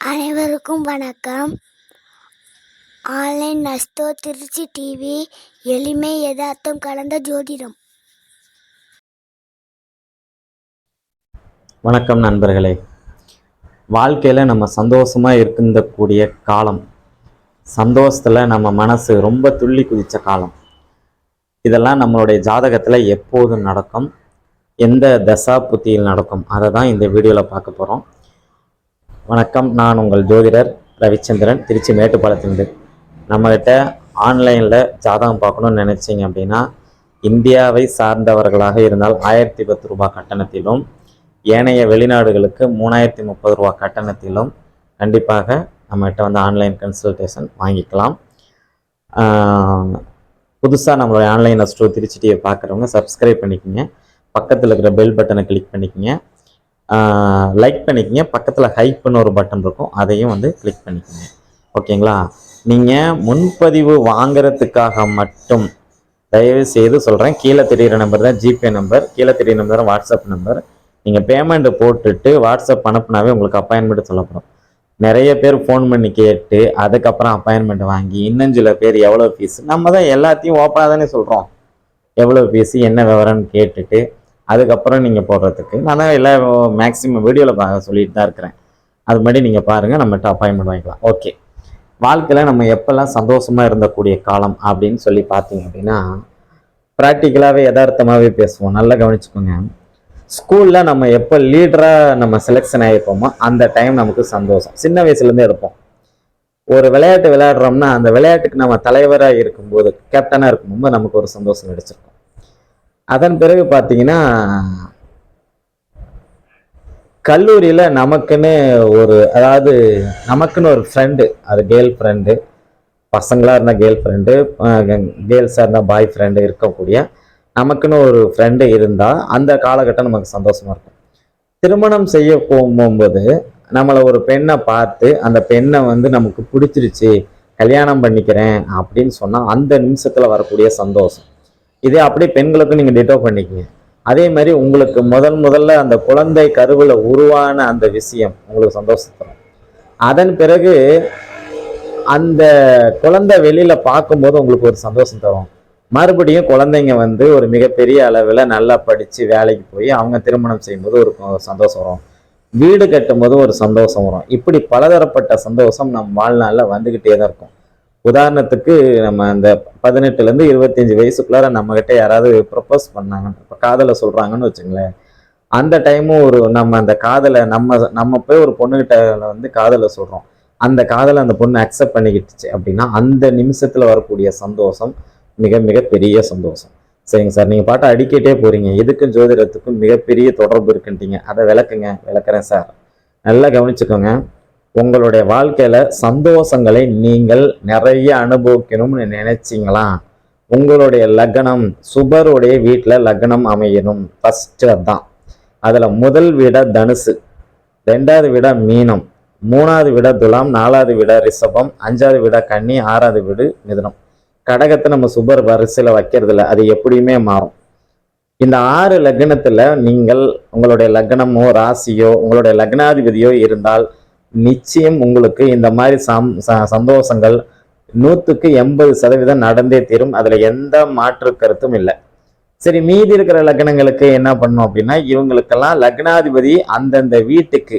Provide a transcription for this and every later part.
அனைவருக்கும் வணக்கம். Online நஸ்தோ Trichy TV எளிமை யதார்த்தம் கலந்த ஜோதிடம். வணக்கம் நண்பர்களே. வாழ்க்கையில் நம்ம சந்தோஷமாக இருக்கக்கூடிய காலம் சந்தோஷத்தில் நம்ம மனசு ரொம்ப துள்ளி குதித்த காலம். இதெல்லாம் நம்மளுடைய ஜாதகத்தில் எப்போது நடக்கும். எந்த தசா புத்தியில் நடக்கும் அதை தான் இந்த வீடியோவில் பார்க்க போகிறோம் வணக்கம். நான் உங்கள் ஜோதிடர் ரவிச்சந்திரன் திருச்சி மேட்டுப்பாளையத்திலிருந்து. நம்மகிட்ட ஆன்லைனில் ஜாதகம் பார்க்கணும்னு நினச்சிங்க அப்படின்னா இந்தியாவை சார்ந்தவர்களாக இருந்தால் ஆயிரத்தி பத்து ரூபாய் கட்டணத்திலும் ஏனைய வெளிநாடுகளுக்கு மூணாயிரத்தி முப்பது ரூபா கட்டணத்திலும் கண்டிப்பாக நம்மகிட்ட வந்து ஆன்லைன் கன்சல்டேஷன் வாங்கிக்கலாம். புதுசாக நம்மளுடைய ஆன்லைன் அஸ்ட்ரோ திருச்சி டிவியை பார்க்குறவங்க சப்ஸ்கிரைப் பண்ணிக்கோங்க. பக்கத்தில் இருக்கிற பெல் பட்டனை கிளிக் பண்ணிக்கோங்க. லைக் பண்ணிக்கங்க. பக்கத்தில் ஹைப்னு ஒரு பட்டன் இருக்கும். அதையும் வந்து கிளிக் பண்ணிக்கோங்க. ஓகேங்களா நீங்கள் முன்பதிவு வாங்கிறதுக்காக மட்டும் தயவு செய்து சொல்கிறேன் கீழே தெரிகிற நம்பர் தான் ஜிபே நம்பர் கீழே தெரியிற நம்பர் தான் வாட்ஸ்அப் நம்பர் நீங்கள் பேமெண்ட்டு போட்டுட்டு வாட்ஸ்அப் அனுப்புனாவே உங்களுக்கு அப்பாயின்மெண்ட் சொல்லப்படும். நிறைய பேர் ஃபோன் பண்ணி கேட்டு அதுக்கப்புறம் அப்பாயின்மெண்ட் வாங்கி இன்னும் சில பேர் எவ்வளோ ஃபீஸ் நம்ம தான் எல்லாத்தையும் ஓப்பனாக தானே சொல்கிறோம் எவ்வளோ ஃபீஸு என்ன விவரம்னு கேட்டுட்டு அதுக்கப்புறம் நீங்கள் போடுறதுக்கு. நான் தான் எல்லா மேக்ஸிமம் வீடியோவில் பா சொல்லிட்டு தான் இருக்கிறேன். அது மாதிரி நீங்கள் பாருங்கள் நம்மகிட்ட அப்பாயின்மெண்ட் வாங்கிக்கலாம். ஓகே வாழ்க்கையில் நம்ம எப்போல்லாம் சந்தோஷமாக இருந்தக்கூடிய காலம் அப்படின்னு சொல்லி பார்த்தீங்க அப்படின்னா ப்ராக்டிக்கலாகவே யதார்த்தமாகவே பேசுவோம். நல்லா கவனிச்சுக்கோங்க. ஸ்கூலில் நம்ம எப்போ லீடராக நம்ம செலெக்ஷன் ஆகிருப்போமோ அந்த டைம் நமக்கு சந்தோஷம். சின்ன வயசுலேருந்தே இருப்போம். ஒரு விளையாட்டு விளையாடுறோம்னா அந்த விளையாட்டுக்கு நம்ம தலைவராக இருக்கும்போது கேப்டனாக இருக்கும்போது நமக்கு ஒரு சந்தோஷம் கிடைச்சிருக்கும். அதன் பிறகு பார்த்தீங்கன்னா கல்லூரியில் நமக்குன்னு ஒரு அதாவது நமக்குன்னு ஒரு ஃப்ரெண்டு அது கேர்ள் ஃப்ரெண்டு பசங்களாக இருந்தால் கேர்ள் ஃப்ரெண்டு கேர்ள்ஸாக இருந்தால் பாய் ஃப்ரெண்டு இருக்கக்கூடிய நமக்குன்னு ஒரு ஃப்ரெண்டு இருந்தால் அந்த காலகட்டம் நமக்கு சந்தோஷமாக இருக்கும். திருமணம் செய்ய போகும்போது நம்மளை ஒரு பெண்ணை பார்த்து அந்த பெண்ணை வந்து நமக்கு பிடிச்சிருச்சு கல்யாணம் பண்ணிக்கிறேன் அப்படின்னு சொன்னால் அந்த நிமிஷத்தில் வரக்கூடிய சந்தோஷம். இதே அப்படியே பெண்களுக்கும் நீங்கள் டிட்டோ பண்ணிக்கங்க. அதே மாதிரி உங்களுக்கு முதல் முதல்ல அந்த குழந்தை கருவில் உருவான அந்த விஷயம் உங்களுக்கு சந்தோஷத்தரும் அதன் பிறகு அந்த குழந்தை வெளியில் பார்க்கும்போது உங்களுக்கு ஒரு சந்தோஷம் தரும். மறுபடியும் குழந்தைங்க வந்து ஒரு மிகப்பெரிய அளவில் நல்லா படித்து வேலைக்கு போய் அவங்க திருமணம் செய்யும்போது ஒரு சந்தோஷம் வரும். வீடு கட்டும்போது ஒரு சந்தோஷம் வரும். இப்படி பலதரப்பட்ட சந்தோஷம் நம் வாழ்நாளில் வந்துக்கிட்டே தான் இருக்கும். உதாரணத்துக்கு நம்ம அந்த பதினெட்டுலேருந்து இருபத்தஞ்சி வயசுக்குள்ளார நம்மக்கிட்ட யாராவது ப்ரப்போஸ் பண்ணாங்கன்னு இப்போ காதலை சொல்கிறாங்கன்னு வச்சுங்களேன் அந்த டைமும் ஒரு நம்ம அந்த காதலை நம்ம நம்ம போய் ஒரு பொண்ணுகிட்ட வந்து காதலை சொல்கிறோம் அந்த காதலை அந்த பொண்ணு அக்செப்ட் பண்ணிக்கிட்டுச்சு அப்படின்னா அந்த நிமிஷத்தில் வரக்கூடிய சந்தோஷம் மிக மிக பெரிய சந்தோஷம். சரிங்க சார் நீங்கள் பாட்டை அடிக்கிட்டே போகிறீங்க எதுக்கும் ஜோதிடத்துக்கும் மிகப்பெரிய தொடர்பு இருக்குன்ட்டீங்க. அதை விளக்குங்க விளக்குறேன் சார். நல்லா கவனிச்சுக்கோங்க. உங்களுடைய வாழ்க்கையில் சந்தோஷங்களை நீங்கள் நிறைய அனுபவிக்கணும்னு நினைச்சிங்களா? உங்களுடைய லக்னம் சுபருடைய வீட்டில் லக்னம் அமையணும். ஃபஸ்ட்டு அதுதான் அதில் முதல் விட தனுசு ரெண்டாவது விட மீனம் மூணாவது விட துலாம் நாலாவது விட ரிஷபம் அஞ்சாவது விட கன்னி ஆறாவது வீடு மிதனம். கடகத்தை நம்ம சுபர் வரிசையில் வைக்கிறது இல்லை அது எப்படியுமே மாறும். இந்த ஆறு லக்னத்தில் நீங்கள் உங்களுடைய லக்னமோ ராசியோ உங்களுடைய லக்னாதிபதியோ இருந்தால் நிச்சயம் உங்களுக்கு இந்த மாதிரி சம் சந்தோஷங்கள் நூற்றுக்கு எண்பது சதவீதம் நடந்தே தீரும். அதில் எந்த மாற்று கருத்தும் இல்லை. சரி மீதி இருக்கிற லக்னங்களுக்கு என்ன பண்ணும் அப்படின்னா இவங்களுக்கெல்லாம் லக்னாதிபதி அந்தந்த வீட்டுக்கு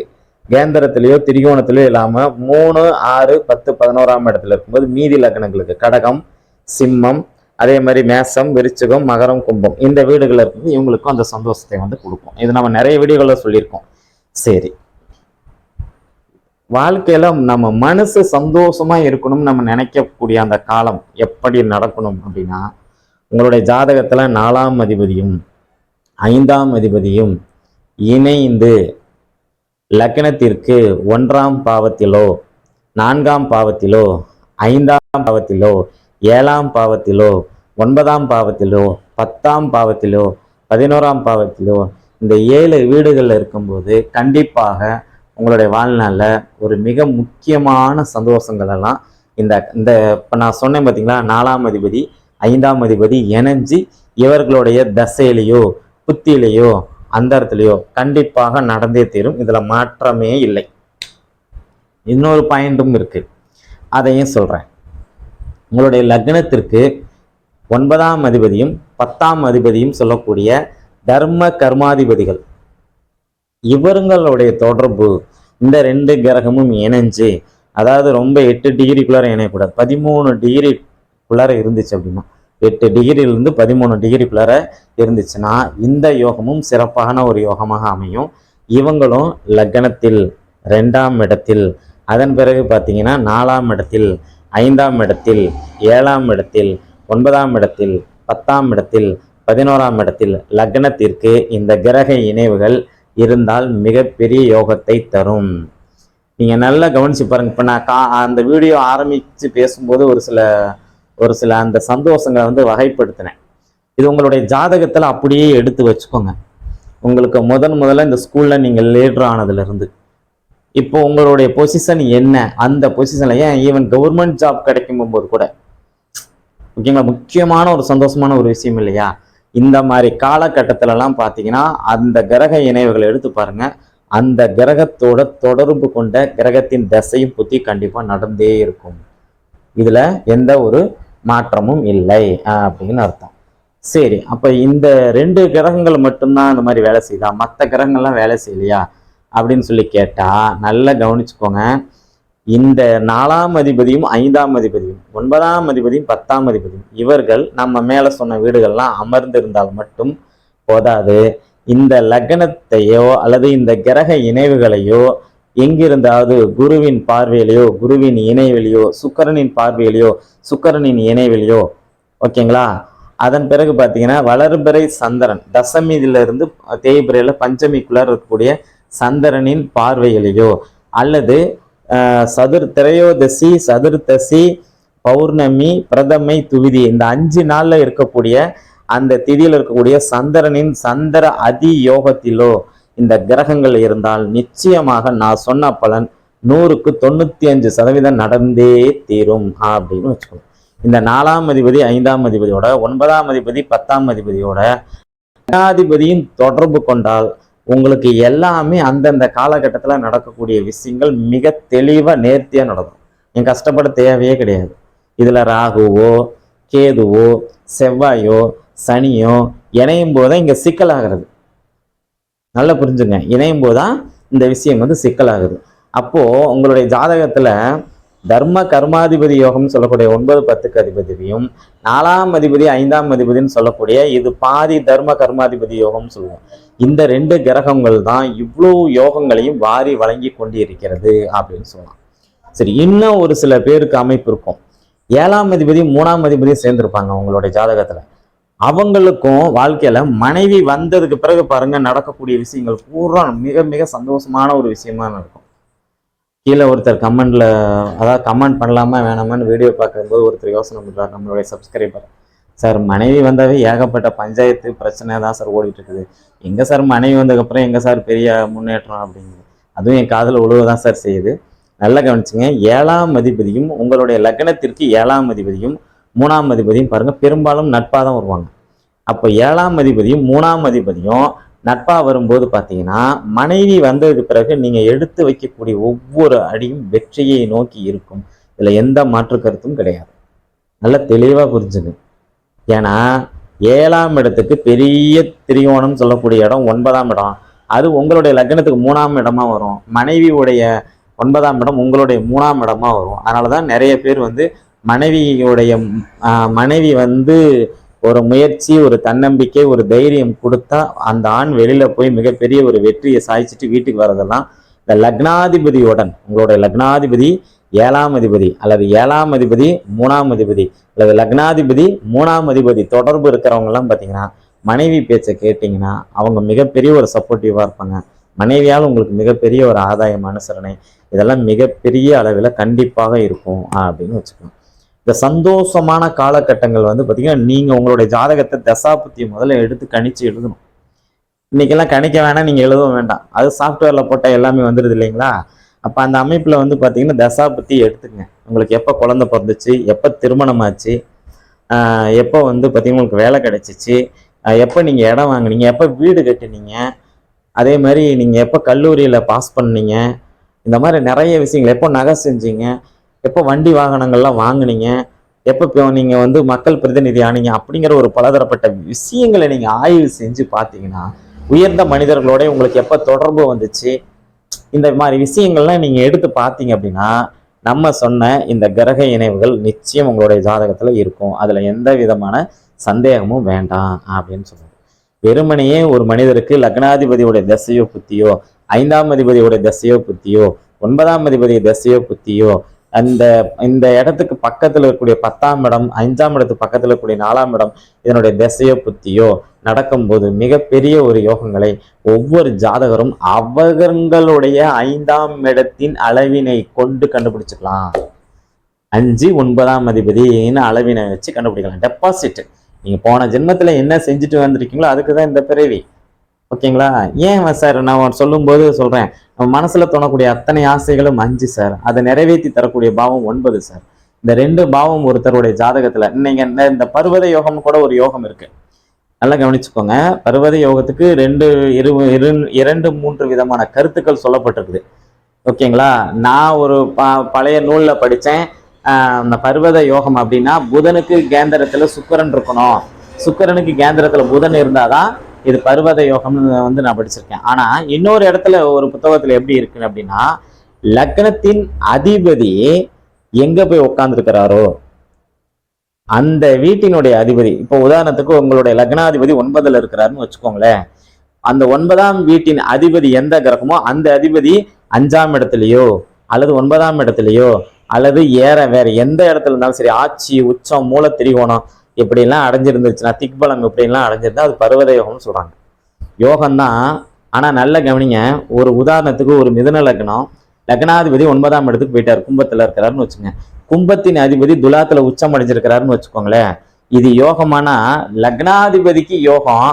கேந்திரத்திலேயோ திரிகோணத்திலேயோ இல்லாமல் மூணு ஆறு பத்து பதினோராம் இடத்துல இருக்கும்போது மீதி லக்னங்களுக்கு கடகம் சிம்மம் அதே மாதிரி மேசம் விருச்சிகம் மகரம் கும்பம் இந்த வீடுகளில் இருக்குது இவங்களுக்கும் அந்த சந்தோஷத்தை வந்து கொடுக்கும். இது நம்ம நிறைய வீடியோகளில் சொல்லியிருக்கோம். சரி. வாழ்க்கையில நம்ம மனசு சந்தோஷமா இருக்கணும்னு நம்ம நினைக்கக்கூடிய அந்த காலம் எப்படி நடக்கணும் அப்படின்னா உங்களுடைய ஜாதகத்துல நாலாம் அதிபதியும் ஐந்தாம் அதிபதியும் இணைந்து லக்னத்திற்கு ஒன்றாம் பாவத்திலோ நான்காம் பாவத்திலோ ஐந்தாம் பாவத்திலோ ஏழாம் பாவத்திலோ ஒன்பதாம் பாவத்திலோ பத்தாம் பாவத்திலோ பதினோராம் பாவத்திலோ இந்த ஏழு வீடுகளில் இருக்கும்போது கண்டிப்பாக உங்களுடைய வாழ்நாளில் ஒரு மிக முக்கியமான சந்தோஷங்கள் எல்லாம் இந்த இந்த இப்போ நான் சொன்னேன் பார்த்தீங்களா நாலாம் அதிபதி ஐந்தாம் அதிபதி இணைஞ்சு இவர்களுடைய தசையிலையோ புத்தியிலையோ அந்தரத்துலையோ கண்டிப்பாக நடந்தே தீரும். இதில் மாற்றமே இல்லை. இன்னொரு பாயிண்ட்டும் இருக்குது அதையும் சொல்கிறேன் உங்களுடைய லக்னத்திற்கு ஒன்பதாம் அதிபதியும் பத்தாம் அதிபதியும் சொல்லக்கூடிய தர்ம கர்மாதிபதிகள். இவருங்களுடைய தொடர்பு இந்த ரெண்டு கிரகமும் இணைஞ்சு அதாவது ரொம்ப எட்டு டிகிரிக்குள்ளார இணையக்கூடாது. பதிமூணு டிகிரிக்குள்ளார இருந்துச்சு அப்படின்னா எட்டு டிகிரியிலிருந்து பதிமூணு டிகிரிக்குள்ளார இருந்துச்சுன்னா இந்த யோகமும் சிறப்பான ஒரு யோகமாக அமையும். இவங்களும் லக்னத்தில் ரெண்டாம் இடத்தில் அதன் பிறகு பார்த்தீங்கன்னா நாலாம் இடத்தில் ஐந்தாம் இடத்தில் ஏழாம் இடத்தில் ஒன்பதாம் இடத்தில் பத்தாம் இடத்தில் பதினோராம் இடத்தில் லக்னத்திற்கு இந்த கிரக இணைவுகள் இருந்தால் மிகப்பெரிய யோகத்தை தரும். நீங்கள் நல்லா கவனிச்சு பாருங்க. இப்போ நான் கா அந்த வீடியோ ஆரம்பித்து பேசும்போது ஒரு சில ஒரு சில அந்த சந்தோஷங்களை வந்து வகைப்படுத்தினேன். இது உங்களுடைய ஜாதகத்தில் அப்படியே எடுத்து வச்சுக்கோங்க. உங்களுக்கு முதன் முதல்ல இந்த ஸ்கூலில் நீங்கள் லீடர் ஆனதுலேருந்து. இப்போ உங்களுடைய பொசிஷன் என்ன? அந்த பொசிஷனில் ஏன் ஈவன் கவர்மெண்ட் ஜாப் கிடைக்கும் போது கூட ஓகேங்களா முக்கியமான ஒரு சந்தோஷமான ஒரு விஷயம் இல்லையா? இந்த மாதிரி காலகட்டத்திலலாம் பார்த்தீங்கன்னா அந்த கிரக இணைவுகளை எடுத்து பாருங்க. அந்த கிரகத்தோட தொடர்பு கொண்ட கிரகத்தின் தசையும் புத்தி கண்டிப்பாக நடந்தே இருக்கும். இதில் எந்த ஒரு மாற்றமும் இல்லை அப்படின்னு அர்த்தம். சரி அப்போ இந்த ரெண்டு கிரகங்கள் மட்டும்தான் இந்த மாதிரி வேலை செய்யுதா? மற்ற கிரகங்கள்லாம் வேலை செய்யலையா? அப்படின்னு சொல்லி கேட்டால் நல்லா கவனிச்சுக்கோங்க. இந்த நாலாம் அதிபதியும் ஐந்தாம் அதிபதியும் ஒன்பதாம் அதிபதியும் பத்தாம் அதிபதியும் இவர்கள் நம்ம மேலே சொன்ன வீடுகள்லாம் அமர்ந்திருந்தால் மட்டும் போதாது. இந்த லக்னத்தையோ அல்லது இந்த கிரக இணைவுகளையோ எங்கிருந்தாவது குருவின் பார்வையிலையோ குருவின் இணைவிலையோ சுக்கரனின் பார்வையிலையோ சுக்கரனின் இணைவிலையோ ஓகேங்களா? அதன் பிறகு பார்த்தீங்கன்னா வளர்பிறை சந்திரன் தசமியில இருந்து பஞ்சமிக்குள்ளார் இருக்கக்கூடிய சந்திரனின் பார்வையிலையோ அல்லது சதுர் திரையோதசி சதுர்தசி பௌர்ணமி பிரதமை துவிதி. இந்த அஞ்சு நாளில் இருக்கக்கூடிய அந்த திதியில் இருக்கக்கூடிய சந்திரனின் சந்திர அதி யோகத்திலோ இந்த கிரகங்கள் இருந்தால் நிச்சயமாக நான் சொன்ன பலன் நூறுக்கு தொண்ணூத்தி அஞ்சு சதவீதம் நடந்தே தீரும். அப்படின்னு வச்சுக்கணும் இந்த நாலாம் அதிபதி ஐந்தாம் அதிபதியோட ஒன்பதாம் அதிபதி பத்தாம் அதிபதியோட ஜனாதிபதியின் தொடர்பு கொண்டால் உங்களுக்கு எல்லாமே அந்தந்த காலகட்டத்தில் நடக்கக்கூடிய விஷயங்கள் மிக தெளிவாக நேர்த்தியாக நடக்கும். நீங்க கஷ்டப்பட தேவையே கிடையாது. இதில் ராகுவோ கேதுவோ செவ்வாயோ சனியோ இணையும் போது தான் இங்கே சிக்கலாகிறது நல்லா புரிஞ்சுங்க. இணையும் போது தான் இந்த விஷயம் வந்து சிக்கலாகுது அப்போ உங்களுடைய ஜாதகத்துல தர்ம கர்மாதிபதி யோகம்னு சொல்லக்கூடிய ஒன்பது பத்துக்கு அதிபதியும் நாலாம் அதிபதி ஐந்தாம் அதிபதினு சொல்லக்கூடிய இது பாதி தர்ம கர்மாதிபதி யோகம்னு சொல்லுவோம். இந்த ரெண்டு கிரகங்கள் தான் இவ்வளோ யோகங்களையும் வாரி வழங்கி கொண்டு இருக்கிறது அப்படின்னு சொல்லலாம். சரி இன்னும் ஒரு சில பேருக்கு அமைப்பு இருக்கும். ஏழாம் அதிபதி மூணாம் அதிபதியும் சேர்ந்திருப்பாங்க அவங்களுடைய ஜாதகத்துல. அவங்களுக்கும் வாழ்க்கையில மனைவி வந்ததுக்கு பிறகு பாருங்க நடக்கக்கூடிய விஷயங்கள் பூரா மிக மிக சந்தோஷமான ஒரு விஷயமா இருக்கும் கீழே ஒருத்தர் கமெண்ட்ல அதாவது கமெண்ட் பண்ணலாமா வேணாமான்னு வீடியோ பார்க்கும்போது ஒருத்தர் யோசனை பண்றாரு நம்மளுடைய சப்ஸ்கிரைபர் சார் மனைவி வந்தாவே ஏகப்பட்ட பஞ்சாயத்து பிரச்சனை தான் சார் ஓடிட்டு இருக்குது எங்கே சார் மனைவி வந்ததுக்கப்புறம் எங்கே சார் பெரிய முன்னேற்றம் அப்படிங்குது. அதுவும் என் காதில் உழுவதான் சார் செய்யுது. நல்லா கவனிச்சுங்க ஏழாம் அதிபதியும் உங்களுடைய லக்னத்திற்கு ஏழாம் அதிபதியும் மூணாம் அதிபதியும் பாருங்கள் பெரும்பாலும் நட்பாக தான் வருவாங்க. அப்போ ஏழாம் அதிபதியும் மூணாம் அதிபதியும் நட்பாக வரும்போது பார்த்தீங்கன்னா மனைவி வந்ததுக்கு பிறகு நீங்கள் எடுத்து வைக்கக்கூடிய ஒவ்வொரு அடியும் வெற்றியை நோக்கி இருக்கும். இதில் எந்த மாற்று கருத்தும் கிடையாது. நல்லா தெளிவாக புரிஞ்சுங்க. ஏன்னா ஏழாம் இடத்துக்கு பெரிய திரிகோணம் சொல்லக்கூடிய இடம் ஒன்பதாம் இடம். அது உங்களுடைய லக்னத்துக்கு மூணாம் இடமா வரும். மனைவியுடைய ஒன்பதாம் இடம் உங்களுடைய மூணாம் இடமா வரும். அதனால தான் நிறைய பேர் வந்து மனைவியுடைய மனைவி வந்து ஒரு முயற்சி ஒரு தன்னம்பிக்கை ஒரு தைரியம் கொடுத்தா அந்த ஆண் வெளியில போய் மிகப்பெரிய ஒரு வெற்றியை சாய்ச்சிட்டு வீட்டுக்கு வரதெல்லாம் இந்த லக்னாதிபதியுடன் உங்களுடைய லக்னாதிபதி ஏழாம் அதிபதி அல்லது ஏழாம் அதிபதி மூணாம் அதிபதி அல்லது லக்னாதிபதி மூணாம் அதிபதி தொடர்பு இருக்கிறவங்க எல்லாம் பார்த்தீங்கன்னா மனைவி பேச்சை கேட்டிங்கன்னா அவங்க மிகப்பெரிய ஒரு சப்போர்ட்டிவாக இருப்பாங்க. மனைவியால் உங்களுக்கு மிகப்பெரிய ஒரு ஆதாயம் அனுசரணை இதெல்லாம் மிகப்பெரிய அளவில் கண்டிப்பாக இருக்கும் அப்படின்னு வச்சுக்கோங்க இந்த சந்தோஷமான காலகட்டங்கள் வந்து பார்த்திங்கன்னா நீங்கள் உங்களுடைய ஜாதகத்தை தசாபுத்தியை முதல்ல எடுத்து கணிச்சு எழுதணும். இன்றைக்கெல்லாம் கணிக்க வேணாம் நீங்கள் எழுதவும் வேண்டாம். அது சாஃப்ட்வேரில் போட்டால் எல்லாமே வந்துடுது இல்லைங்களா? அப்போ அந்த அமைப்பில் வந்து பார்த்தீங்கன்னா பற்றி எடுத்துக்கங்க உங்களுக்கு எப்போ குழந்தை பிறந்துச்சு எப்போ திருமணம் ஆச்சு எப்போ வந்து பார்த்திங்கன்னா உங்களுக்கு வேலை கிடச்சிச்சு எப்போ நீங்கள் இடம் வாங்குனீங்க எப்போ வீடு கட்டினீங்க அதே மாதிரி நீங்கள் எப்போ கல்லூரியில் பாஸ் பண்ணீங்க இந்த மாதிரி நிறைய விஷயங்கள் எப்போ நகை செஞ்சீங்க எப்போ வண்டி வாகனங்கள்லாம் வாங்குனீங்க எப்போ இப்போ நீங்கள் வந்து மக்கள் பிரதிநிதி ஆனீங்க அப்படிங்கிற ஒரு பலதரப்பட்ட விஷயங்களை நீங்கள் ஆய்வு செஞ்சு பார்த்தீங்கன்னா உயர்ந்த மனிதர்களோட உங்களுக்கு எப்போ தொடர்பு வந்துச்சு இந்த மாதிரி விஷயங்கள்லாம் நீங்கள் எடுத்து பார்த்தீங்க அப்படின்னா நம்ம சொன்ன இந்த கிரக இணைவுகள் நிச்சயம் உங்களுடைய ஜாதகத்தில் இருக்கும். அதில் எந்த விதமான சந்தேகமும் வேண்டாம் அப்படின்னு சொல்லுவோம். வெறுமனையே ஒரு மனிதருக்கு லக்னாதிபதியுடைய தசையோ புத்தியோ ஐந்தாம் அதிபதியோட தசையோ புத்தியோ ஒன்பதாம் அதிபதி தசையோ புத்தியோ அந்த இந்த இடத்துக்கு பக்கத்துல இருக்கக்கூடிய பத்தாம் இடம் அஞ்சாம் இடத்துக்கு பக்கத்துல இருக்கக்கூடிய நாலாம் இடம் இதனுடைய திசையோ புத்தியோ நடக்கும்போது மிகப்பெரிய ஒரு யோகங்களை ஒவ்வொரு ஜாதகரும் அவர்களுடைய ஐந்தாம் இடத்தின் அளவினை கொண்டு கண்டுபிடிச்சுக்கலாம். அஞ்சு ஒன்பதாம் அதிபதினு அளவினை வச்சு கண்டுபிடிக்கலாம். டெபாசிட் நீங்க போன ஜென்மத்துல என்ன செஞ்சுட்டு வந்திருக்கீங்களோ அதுக்கு தான் இந்த பிறவி. ஓகேங்களா? ஏன் சார் நான் சொல்லும்போது சொல்றேன். நம்ம மனசுல தோணக்கூடிய அத்தனை ஆசைகளும் அஞ்சு சார் அதை நிறைவேற்றி தரக்கூடிய பாவம் ஒன்பது சார் இந்த ரெண்டு பாவம் ஒருத்தருடைய ஜாதகத்துல நீங்க இந்த- இந்த பர்வத யோகம் கூட ஒரு யோகம் இருக்கு. நல்லா கவனிச்சுக்கோங்க. பர்வத யோகத்துக்கு ரெண்டு இரு இரு- இரண்டு மூன்று விதமான கருத்துக்கள் சொல்லப்பட்டிருக்குது. ஓகேங்களா? நான் ஒரு ப- பழைய நூலில் படித்தேன் அந்த பர்வத யோகம் அப்படின்னா புதனுக்கு கேந்திரத்தில் சுக்கரன் இருக்கணும். சுக்கரனுக்கு கேந்திரத்தில் புதன் இருந்தாதான் இது பர்வத யோகம்னு வந்து நான் படிச்சிருக்கேன். ஆனா இன்னொரு இடத்துல ஒரு புத்தகத்துல எப்படி இருக்கு அப்படின்னா லக்னத்தின் அதிபதி எங்க போய் உட்கார்ந்துருக்கிறாரோ அந்த வீட்டினுடைய அதிபதி. இப்போ உதாரணத்துக்கு உங்களுடைய லக்னாதிபதி ஒன்பதுல இருக்கிறாருன்னு வச்சுக்கோங்களேன். அந்த ஒன்பதாம் வீட்டின் அதிபதி எந்த கிரகமோ அந்த அதிபதி அஞ்சாம் இடத்துலயோ அல்லது ஒன்பதாம் இடத்துலயோ அல்லது ஏற வேற எந்த இடத்துல இருந்தாலும் சரி ஆட்சி உச்சம் மூல திரிகோணம் எப்படிலாம் அடைஞ்சிருந்துச்சுன்னா திக்பலம் இப்படிலாம் அடைஞ்சிருந்தா அது பர்வத யோகம்னு சொல்கிறாங்க யோகம்தான். ஆனால் நல்ல கவனிங்க ஒரு உதாரணத்துக்கு ஒரு மிதுன லக்னம் லக்னாதிபதி ஒன்பதாம் இடத்துக்கு போயிட்டார் கும்பத்தில் இருக்கிறாருன்னு வச்சுங்க. கும்பத்தின் அதிபதி துலாத்தில் உச்சம் அடைஞ்சிருக்கிறாருன்னு வச்சுக்கோங்களேன். இது யோகமானா லக்னாதிபதிக்கு யோகம்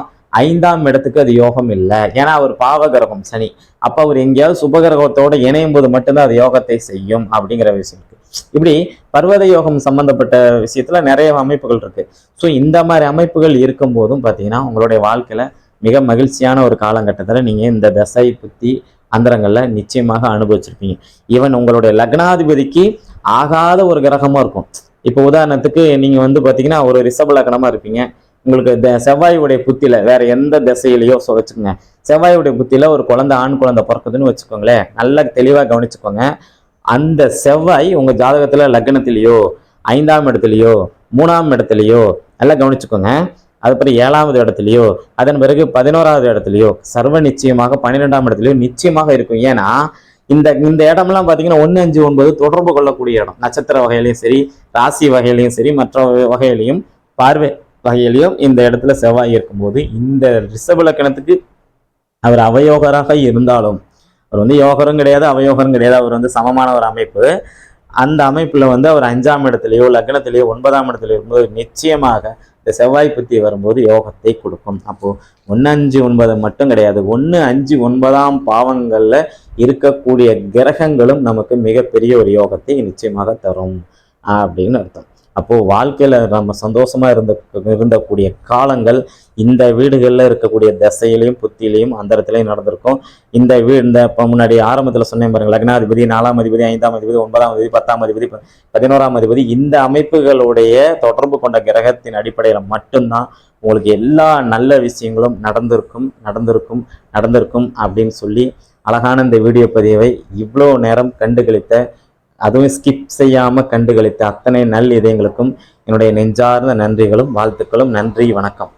ஐந்தாம் இடத்துக்கு அது யோகம் இல்லை. ஏன்னா அவர் பாவகிரகம் சனி. அப்போ அவர் எங்கேயாவது சுபகிரகத்தோட இணையும் போது மட்டும்தான் அது யோகத்தை செய்யும் அப்படிங்கிற விஷயம் இப்படி பர்வத யோகம் சம்பந்தப்பட்ட விஷயத்துல நிறைய அமைப்புகள் இருக்கு. ஸோ இந்த மாதிரி அமைப்புகள் இருக்கும் போதும் பார்த்தீங்கன்னா உங்களுடைய வாழ்க்கையில மிக மகிழ்ச்சியான ஒரு காலகட்டத்துல நீங்க இந்த தசை புத்தி அந்தரங்களில் நிச்சயமாக அனுபவிச்சிருப்பீங்க. ஈவன் உங்களுடைய லக்னாதிபதிக்கு ஆகாத ஒரு கிரகமா இருக்கும். இப்போ உதாரணத்துக்கு நீங்க வந்து பார்த்தீங்கன்னா ஒரு ரிஷப லக்னமாக இருப்பீங்க. உங்களுக்கு த- செவ்வாயுடைய புத்தியில வேற எந்த திசையிலையோ ஸோ வச்சுக்கோங்க. செவ்வாயுடைய புத்தியில ஒரு குழந்தை ஆண் குழந்தை பிறக்குதுன்னு வச்சுக்கோங்களேன். நல்லா தெளிவா கவனிச்சுக்கோங்க. அந்த செவ்வாய் உங்க ஜாதகத்துல லக்னத்திலேயோ ஐந்தாம் இடத்துலையோ மூணாம் இடத்துலையோ நல்லா கவனிச்சுக்கோங்க. அதுக்கப்புறம் ஏழாவது இடத்துலையோ அதன் பிறகு பதினோராவது இடத்துலையோ சர்வ நிச்சயமாக பன்னிரெண்டாம் இடத்துலயோ நிச்சயமாக இருக்கும். ஏன்னா இந்த இந்த இடம்லாம் பார்த்தீங்கன்னா ஒன்று அஞ்சு ஒன்பது தொடர்பு கொள்ளக்கூடிய இடம். நட்சத்திர வகையிலையும் சரி ராசி வகையிலையும் சரி மற்ற வகையிலையும் பார்வை வகையிலையும் இந்த இடத்துல செவ்வாய் இருக்கும்போது இந்த ரிஷப லக்கணத்துக்கு அவர் அவயோகராக இருந்தாலும் அவர் வந்து யோகரும் கிடையாது அவயோகரும் கிடையாது. அவர் வந்து சமமான ஒரு அமைப்பு. அந்த அமைப்பில் வந்து அவர் அஞ்சாம் இடத்துலையோ லக்னத்திலேயோ ஒன்பதாம் இடத்துலையோ இருக்கும்போது நிச்சயமாக இந்த செவ்வாய் புத்தி வரும்போது யோகத்தை கொடுக்கும். அப்போது ஒன்று அஞ்சு ஒன்பது மட்டும் கிடையாது. ஒன்று அஞ்சு ஒன்பதாம் பாவங்களில் இருக்கக்கூடிய கிரகங்களும் நமக்கு மிகப்பெரிய ஒரு யோகத்தை நிச்சயமாக தரும் அப்படின்னு அர்த்தம். அப்போது வாழ்க்கையில் நம்ம சந்தோஷமாக இருந்த இருந்தக்கூடிய காலங்கள் இந்த வீடுகளில் இருக்கக்கூடிய திசையிலையும் புத்தியிலையும் அந்தரத்திலையும் நடந்திருக்கும். இந்த வீ இந்த இப்போ முன்னாடி ஆரம்பத்தில் சொன்னேன் பாருங்கள் லக்னாதிபதி நாலாம் அதிபதி ஐந்தாம் அதிபதி ஒன்பதாம் அதிபதி பத்தாம் அதிபதி பதினோராம் அதிபதி இந்த அமைப்புகளுடைய தொடர்பு கொண்ட கிரகத்தின் அடிப்படையில் மட்டும்தான் உங்களுக்கு எல்லா நல்ல விஷயங்களும் நடந்திருக்கும் நடந்திருக்கும் நடந்திருக்கும் அப்படின்னு சொல்லி அழகான இந்த வீடியோ பதிவை இவ்வளோ நேரம் கண்டுகளித்த அதுவும் ஸ்கிப் செய்யாமல் கண்டுகளித்த அத்தனை நல் இதயங்களுக்கும் என்னுடைய நெஞ்சார்ந்த நன்றிகளும் வாழ்த்துக்களும் நன்றி வணக்கம்.